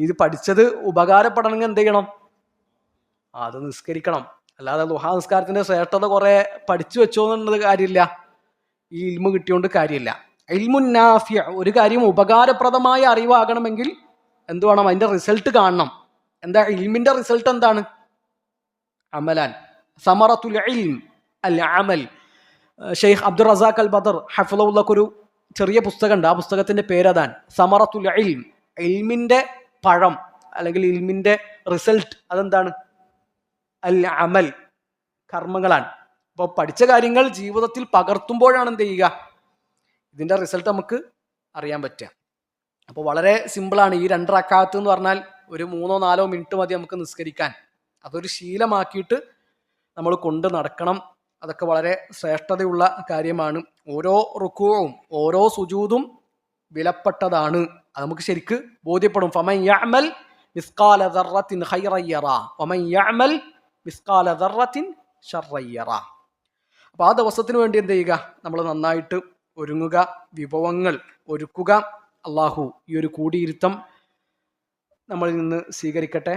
ഇത് പഠിച്ചത് ഉപകാരപ്പെടണമെങ്കിൽ എന്ത് ചെയ്യണം? അത് നിസ്കരിക്കണം. അല്ലാതെ ലുഹാ നിസ്കാരത്തിന്റെ ശ്രേഷ്ഠത കുറെ പഠിച്ചു വെച്ചോ എന്നുള്ളത് കാര്യമില്ല. ഈ ഇൽമു കിട്ടിയോണ്ട് കാര്യമില്ല. ഇൽമുന്നാഫിയ ഒരു കാര്യം ഉപകാരപ്രദമായ അറിവാകണമെങ്കിൽ എന്ത് വേണം? അതിന്റെ റിസൾട്ട് കാണണം. എന്താ? ഇൽമിന്റെ റിസൾട്ട് എന്താണ്? അമലാൻ. സമറത്തുൽ ഇൽം അൽ അമൽ. ഷെയ്ഖ് അബ്ദുൾ റസാഖ് അൽ ബദർ ഹഫുള്ളക്ക് ഒരു ചെറിയ പുസ്തകമുണ്ട്. ആ പുസ്തകത്തിന്റെ പേരതാണ് സമറത്തുൽ ഇൽം. ഇൽമിന്റെ പഴം അല്ലെങ്കിൽ ഇൽമിന്റെ റിസൾട്ട് അതെന്താണ്? അൽ അമൽ കർമ്മങ്ങളാണ്. അപ്പോൾ പഠിച്ച കാര്യങ്ങൾ ജീവിതത്തിൽ പകർത്തുമ്പോഴാണ് എന്ത് ചെയ്യുക? ഇതിന്റെ റിസൾട്ട് നമുക്ക് അറിയാൻ പറ്റുക. അപ്പോൾ വളരെ സിമ്പിളാണ് ഈ രണ്ട് റക്കാത്ത് എന്ന് പറഞ്ഞാൽ ഒരു മൂന്നോ നാലോ മിനിറ്റ് മതി നമുക്ക് നിസ്കരിക്കാൻ. അതൊരു ശീലമാക്കിയിട്ട് നമ്മൾ കൊണ്ട് നടക്കണം. അതൊക്കെ വളരെ ശ്രേഷ്ഠതയുള്ള കാര്യമാണ്. ഓരോ റുക്കുവും ഓരോ സുജൂതും വിലപ്പെട്ടതാണ്. അത് നമുക്ക് ശരിക്ക് ബോധ്യപ്പെടും. ഫമൻ യഅമൽ മിസ്കാല ദർറത്തിൻ ഹൈറയ്യറ ഫമൻ യഅമൽ മിസ്കാല ദർറത്തിൻ ഷറയ്യറ അപ്പോൾ ആ ദിവസത്തിന് വേണ്ടി എന്ത് ചെയ്യുക? നമ്മൾ നന്നായിട്ട് ഒരുങ്ങുക വിഭവങ്ങൾ ഒരുക്കുക. അള്ളാഹു ഈ ഒരു കൂടിയിരുത്തം നമ്മളിൽ നിന്ന് സ്വീകരിക്കട്ടെ.